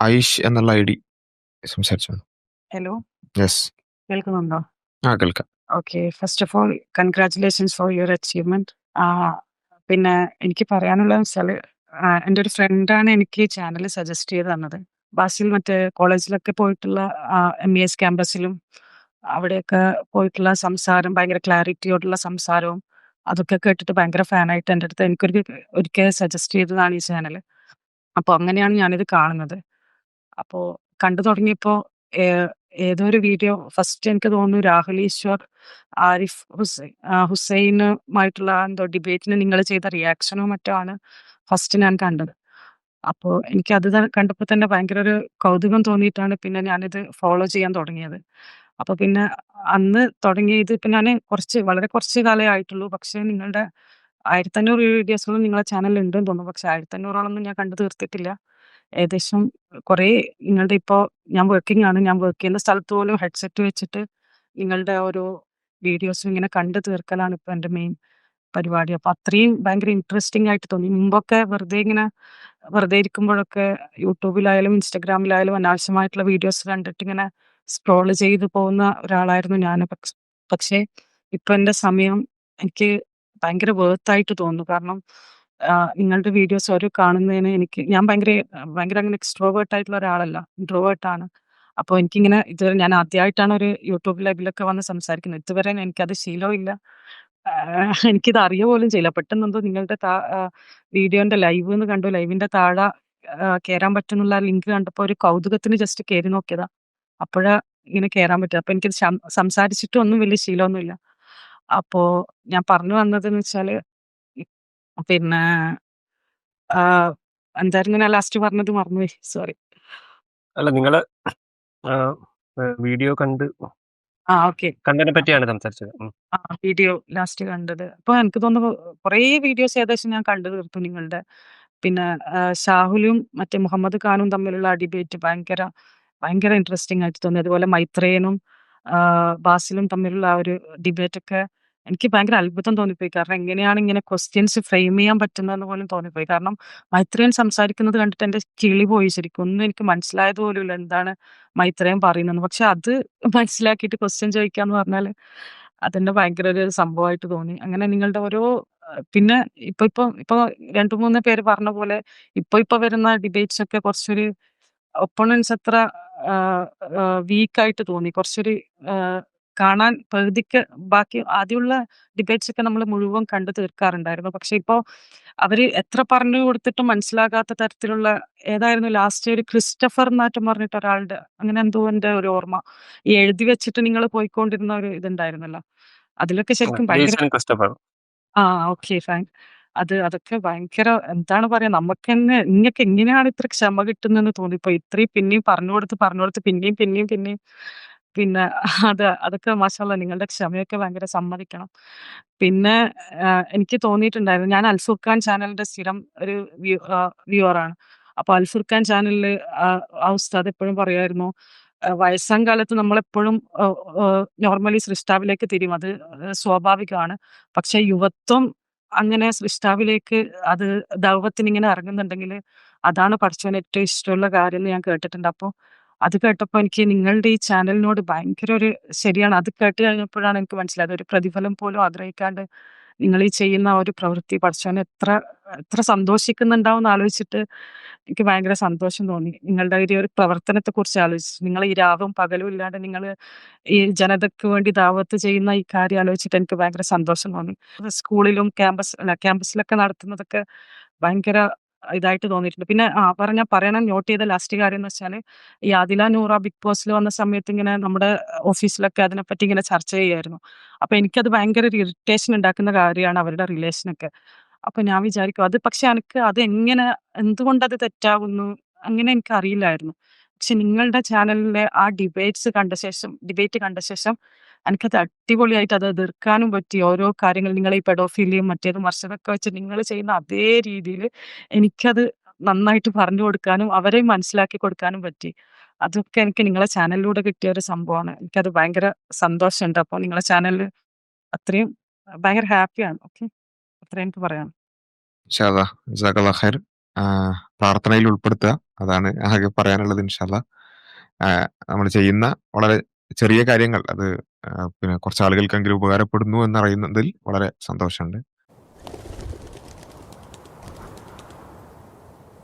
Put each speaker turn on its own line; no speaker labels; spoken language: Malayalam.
ഐഷ് എന്നുള്ള ഐ ഡി സംസാരിച്ചു
ഹലോ
യെസ്
കേൾക്കുന്നുണ്ടോ?
ആ കേൾക്കാം.
Okay first of all congratulations for your achievement പിന്നെ എനിക്ക് പറയാനുള്ള വെച്ചാൽ എന്റെ ഒരു ഫ്രണ്ടാണ് എനിക്ക് ചാനൽ സജസ്റ്റ് ചെയ്ത് തന്നത്. ബാസിൽ മറ്റേ കോളേജിലൊക്കെ പോയിട്ടുള്ള എം ഇ എസ് ക്യാമ്പസിലും അവിടെയൊക്കെ പോയിട്ടുള്ള സംസാരം ഭയങ്കര ക്ലാരിറ്റിയോടുള്ള സംസാരവും അതൊക്കെ കേട്ടിട്ട് ഭയങ്കര ഫാനായിട്ട് എന്റെ അടുത്ത് എനിക്കൊരു ഒരിക്കൽ സജസ്റ്റ് ചെയ്തതാണ് ഈ ചാനൽ അപ്പോൾ അങ്ങനെയാണ് ഞാനിത് കാണുന്നത്. അപ്പോൾ കണ്ടു തുടങ്ങിയപ്പോൾ ഏതോ ഒരു വീഡിയോ ഫസ്റ്റ് എനിക്ക് തോന്നുന്നു രാഹുൽ ഈശ്വർ ആരിഫ് ഹുസൈൻ ഹുസൈനുമായിട്ടുള്ള എന്തോ ഡിബേറ്റിന് നിങ്ങൾ ചെയ്ത റിയാക്ഷനോ മറ്റോ ആണ് ഫസ്റ്റ് ഞാൻ കണ്ടത്. അപ്പോൾ എനിക്ക് അത് കണ്ടപ്പോൾ തന്നെ ഭയങ്കര ഒരു കൗതുകം തോന്നിയിട്ടാണ് പിന്നെ ഞാനിത് ഫോളോ ചെയ്യാൻ തുടങ്ങിയത്. അപ്പോൾ പിന്നെ അന്ന് തുടങ്ങിയത് ഇപ്പം ഞാൻ കുറച്ച് വളരെ കുറച്ച് കാലേ ആയിട്ടുള്ളൂ. പക്ഷേ നിങ്ങളുടെ ആയിരത്തഞ്ഞൂറ് വീഡിയോസൊന്നും നിങ്ങളുടെ ചാനലിൽ ഉണ്ടെന്ന് തോന്നുന്നു. പക്ഷെ ആയിരത്തഞ്ഞൂറോളൊന്നും ഞാൻ കണ്ടു തീർത്തിട്ടില്ല. ഏകദേശം കുറേ നിങ്ങളുടെ ഇപ്പോൾ ഞാൻ വർക്കിംഗ് ആണ്. ഞാൻ വർക്ക് ചെയ്യുന്ന സ്ഥലത്ത് പോലും ഹെഡ്സെറ്റ് വെച്ചിട്ട് നിങ്ങളുടെ ഓരോ വീഡിയോസും ഇങ്ങനെ കണ്ടു തീർക്കലാണ് ഇപ്പൊ എന്റെ മെയിൻ പരിപാടി. അപ്പൊ അത്രയും ഭയങ്കര ഇൻട്രസ്റ്റിംഗ് ആയിട്ട് തോന്നി. മുമ്പൊക്കെ വെറുതെ ഇങ്ങനെ വെറുതെ ഇരിക്കുമ്പോഴൊക്കെ യൂട്യൂബിലായാലും ഇൻസ്റ്റഗ്രാമിലായാലും അനാവശ്യമായിട്ടുള്ള വീഡിയോസ് കണ്ടിട്ട് ഇങ്ങനെ സ്ക്രോൾ ചെയ്തു പോകുന്ന ഒരാളായിരുന്നു ഞാൻ. പക്ഷേ ഇപ്പൊ എന്റെ സമയം എനിക്ക് ഭയങ്കര വേർത്തായിട്ട് തോന്നുന്നു. കാരണം നിങ്ങളുടെ വീഡിയോസ് ഓരോ കാണുന്നതിന് എനിക്ക് ഞാൻ ഭയങ്കര ഭയങ്കര അങ്ങനെ എക്സ്ട്രോവേർട്ട് ആയിട്ടുള്ള ഒരാളല്ല. ഇൻട്രോവേർട്ട് ആണ്. അപ്പോൾ എനിക്കിങ്ങനെ ഇതുവരെ ഞാൻ ആദ്യമായിട്ടാണ് ഒരു യൂട്യൂബ് ലൈവിലൊക്കെ വന്ന് സംസാരിക്കുന്നത്. ഇതുവരെ എനിക്കത് ശീലവും ഇല്ല എനിക്കിത് അറിയ പോലും ചെയ്യില്ല. പെട്ടെന്ന് എന്തോ നിങ്ങളുടെ വീഡിയോന്റെ ലൈവ് എന്ന് കണ്ടു. ലൈവിന്റെ താഴെ കയറാൻ പറ്റുന്നുള്ള ലിങ്ക് കണ്ടപ്പോൾ ഒരു കൗതുകത്തിന് ജസ്റ്റ് കയറി നോക്കിയതാ. അപ്പോഴാ ഇങ്ങനെ കയറാൻ പറ്റും അപ്പൊ എനിക്ക് സംസാരിച്ചിട്ടും ഒന്നും വലിയ ശീലമൊന്നുമില്ല. അപ്പോ ഞാൻ പറഞ്ഞു വന്നതെന്ന് വെച്ചാൽ പിന്നെ എന്തായിരുന്നു ഞാൻ ലാസ്റ്റ് പറഞ്ഞത് മറന്നുപോയി. സോറി
അല്ല നിങ്ങൾ വീഡിയോ കണ്ട്
ആ ഓക്കെ.
കണ്ടതിനെ പറ്റിയാണ് സംസാരിച്ചത്.
ആ വീഡിയോ ലാസ്റ്റ് കണ്ടത്. അപ്പൊ എനിക്ക് തോന്നുന്നു കുറേ വീഡിയോസ് ഏകദേശം ഞാൻ കണ്ടു തീർത്തു നിങ്ങളുടെ. പിന്നെ ഷാഹുലും മറ്റേ മുഹമ്മദ് ഖാനും തമ്മിലുള്ള ഡിബേറ്റ് ഭയങ്കര ഭയങ്കര ഇൻട്രസ്റ്റിംഗ് ആയിട്ട് തോന്നി. അതുപോലെ മൈത്രേയനും ബാസിലും തമ്മിലുള്ള ആ ഒരു ഡിബേറ്റ് ഒക്കെ എനിക്ക് ഭയങ്കര അത്ഭുതം തോന്നിപ്പോയി. കാരണം എങ്ങനെയാണ് ഇങ്ങനെ ക്വസ്റ്റ്യൻസ് ഫ്രെയിം ചെയ്യാൻ പറ്റുന്നതെന്ന് പോലും തോന്നിപ്പോയി. കാരണം മൈത്രേയൻ സംസാരിക്കുന്നത് കണ്ടിട്ട് എന്റെ കിളി പോയി. ശരിക്കും ഒന്നും എനിക്ക് മനസ്സിലായത് പോലുമില്ല എന്താണ് മൈത്രേയൻ പറയുന്നത് പക്ഷെ അത് മനസ്സിലാക്കിയിട്ട് ക്വസ്റ്റ്യൻ ചോദിക്കാന്ന് പറഞ്ഞാൽ അതെന്നെ ഭയങ്കര ഒരു സംഭവമായിട്ട് തോന്നി. അങ്ങനെ നിങ്ങളുടെ ഓരോ പിന്നെ ഇപ്പൊ ഇപ്പൊ ഇപ്പൊ രണ്ടു മൂന്ന് പേര് പറഞ്ഞ പോലെ ഇപ്പൊ ഇപ്പൊ വരുന്ന ഡിബേറ്റ്സ് ഒക്കെ കുറച്ചൊരു ഒപ്പണൻസ് അത്ര വീക്കായിട്ട് തോന്നി. കുറച്ചൊരു കാണാൻ പകുതിക്ക് ബാക്കി ആദ്യമുള്ള ഡിബേറ്റ്സ് ഒക്കെ നമ്മൾ മുഴുവൻ കണ്ടു തീർക്കാറുണ്ടായിരുന്നു. പക്ഷെ ഇപ്പോ അവർ എത്ര പറഞ്ഞു കൊടുത്തിട്ടും മനസ്സിലാകാത്ത തരത്തിലുള്ള ഏതായിരുന്നു ലാസ്റ്റ് ഒരു ക്രിസ്റ്റഫർ എന്നാറ്റം പറഞ്ഞിട്ട് ഒരാളുടെ അങ്ങനെ എന്തോ എന്റെ ഒരു ഓർമ്മ. ഈ എഴുതി വെച്ചിട്ട് നിങ്ങൾ പോയിക്കൊണ്ടിരുന്ന ഒരു ഇതുണ്ടായിരുന്നല്ലോ. അതിലൊക്കെ ശരിക്കും ഭയങ്കര ആ ഓക്കെ ഫൈൻ അത് അതൊക്കെ ഭയങ്കര എന്താണ് പറയാ നമുക്ക് തന്നെ ഇങ്ങക്ക് എങ്ങനെയാണ് ഇത്ര ക്ഷമ കിട്ടുന്നതെന്ന് തോന്നിപ്പോ ഇത്രയും പിന്നെയും പറഞ്ഞു കൊടുത്ത്, പറഞ്ഞു കൊടുത്ത് പിന്നെയും, പിന്നെയും, പിന്നെയും. പിന്നെ അത് അതൊക്കെ മാഷാല്ല നിങ്ങളുടെ ക്ഷമയൊക്കെ ഭയങ്കര സമ്മതിക്കണം. പിന്നെ എനിക്ക് തോന്നിയിട്ടുണ്ടായിരുന്നു ഞാൻ അൽഫുർഖാൻ ചാനലിന്റെ സ്ഥിരം ഒരു വ്യൂ വ്യൂവറാണ്. അപ്പൊ അൽഫുർഖാൻ ചാനലിൽ ആ ഉസ്താദ് എപ്പോഴും പറയുമായിരുന്നു, വയസ്സാം കാലത്ത് നമ്മളെപ്പോഴും നോർമലി സൃഷ്ടാവിലേക്ക് തിരിയും. അത് സ്വാഭാവികമാണ്. പക്ഷെ യുവത്വം അങ്ങനെ സൃഷ്ടാവിലേക്ക് അത് ദൗവത്തിന് ഇങ്ങനെ ഇറങ്ങുന്നുണ്ടെങ്കിൽ അതാണ് പടച്ചോന് ഏറ്റവും ഇഷ്ടമുള്ള കാര്യം എന്ന് ഞാൻ കേട്ടിട്ടുണ്ട്. അപ്പോൾ അത് കേട്ടപ്പോൾ എനിക്ക് നിങ്ങളുടെ ഈ ചാനലിനോട് ഭയങ്കര ഒരു ശരിയാണ്. അത് കേട്ട് കഴിഞ്ഞപ്പോഴാണ് എനിക്ക് മനസ്സിലായത് ഒരു പ്രതിഫലം പോലും ആഗ്രഹിക്കാണ്ട് നിങ്ങൾ ഈ ചെയ്യുന്ന ഒരു പ്രവൃത്തി പഠിച്ചാൽ എത്ര എത്ര സന്തോഷിക്കുന്നുണ്ടാവും ആലോചിച്ചിട്ട് എനിക്ക് ഭയങ്കര സന്തോഷം തോന്നി. നിങ്ങളുടെ ഈ ഒരു പ്രവർത്തനത്തെ കുറിച്ച് ആലോചിച്ചു നിങ്ങൾ ഈ രാവും പകലും ഇല്ലാണ്ട് നിങ്ങൾ ഈ ജനതയ്ക്ക് വേണ്ടി ദാവത്ത് ചെയ്യുന്ന ഈ കാര്യം ആലോചിച്ചിട്ട് എനിക്ക് ഭയങ്കര സന്തോഷം തോന്നി. സ്കൂളിലും ക്യാമ്പസ് ക്യാമ്പസിലൊക്കെ നടത്തുന്നതൊക്കെ ഭയങ്കര ഇതായിട്ട് തോന്നിയിട്ടുണ്ട്. പിന്നെ ആ പറഞ്ഞ പറയണം നോട്ട് ചെയ്ത ലാസ്റ്റ് കാര്യം എന്ന് വെച്ചാൽ ഈ ആദില നൂറ ബിഗ് ബോസിൽ വന്ന സമയത്ത് ഇങ്ങനെ നമ്മുടെ ഓഫീസിലൊക്കെ അതിനെപ്പറ്റി ഇങ്ങനെ ചർച്ച ചെയ്യായിരുന്നു. അപ്പൊ എനിക്കത് ഭയങ്കര ഒരു ഇറിറ്റേഷൻ ഉണ്ടാക്കുന്ന കാര്യമാണ് അവരുടെ റിലേഷനൊക്കെ. അപ്പൊ ഞാൻ വിചാരിക്കും അത് പക്ഷെ എനിക്ക് അത് എങ്ങനെ എന്തുകൊണ്ട് അത് തെറ്റാകുന്നു അങ്ങനെ എനിക്ക് അറിയില്ലായിരുന്നു. പക്ഷെ നിങ്ങളുടെ ചാനലിലെ ആ ഡിബേറ്റ്സ് കണ്ട ശേഷം ഡിബേറ്റ് കണ്ട ശേഷം എനിക്കത് അടിപൊളിയായിട്ട് അത് എതിർക്കാനും പറ്റി. ഓരോ കാര്യങ്ങൾ നിങ്ങൾ ഈ പെഡോഫീലിയും മറ്റേതും മറിച്ചതൊക്കെ വെച്ച് നിങ്ങൾ ചെയ്യുന്ന അതേ രീതിയിൽ എനിക്കത് നന്നായിട്ട് പറഞ്ഞു കൊടുക്കാനും അവരെയും മനസ്സിലാക്കി കൊടുക്കാനും പറ്റി. അതൊക്കെ എനിക്ക് നിങ്ങളെ ചാനലിലൂടെ കിട്ടിയ ഒരു സംഭവമാണ്. എനിക്കത് ഭയങ്കര സന്തോഷമുണ്ട്. അപ്പോൾ നിങ്ങളെ ചാനലിൽ അത്രയും ഭയങ്കര ഹാപ്പിയാണ്. ഓക്കെ. അത്രയും എനിക്ക് പറയാം
പ്രാർത്ഥനയിൽ ഉൾപ്പെടുത്തുക അതാണ് ആകെ പറയാനുള്ളത് ഇൻഷാ നമ്മൾ ചെയ്യുന്ന വളരെ ചെറിയ കാര്യങ്ങൾ അത് പിന്നെ കുറച്ച് ആളുകൾക്കെങ്കിലും ഉപകാരപ്പെടുന്നു എന്നറിയുന്നതിൽ വളരെ സന്തോഷമുണ്ട്.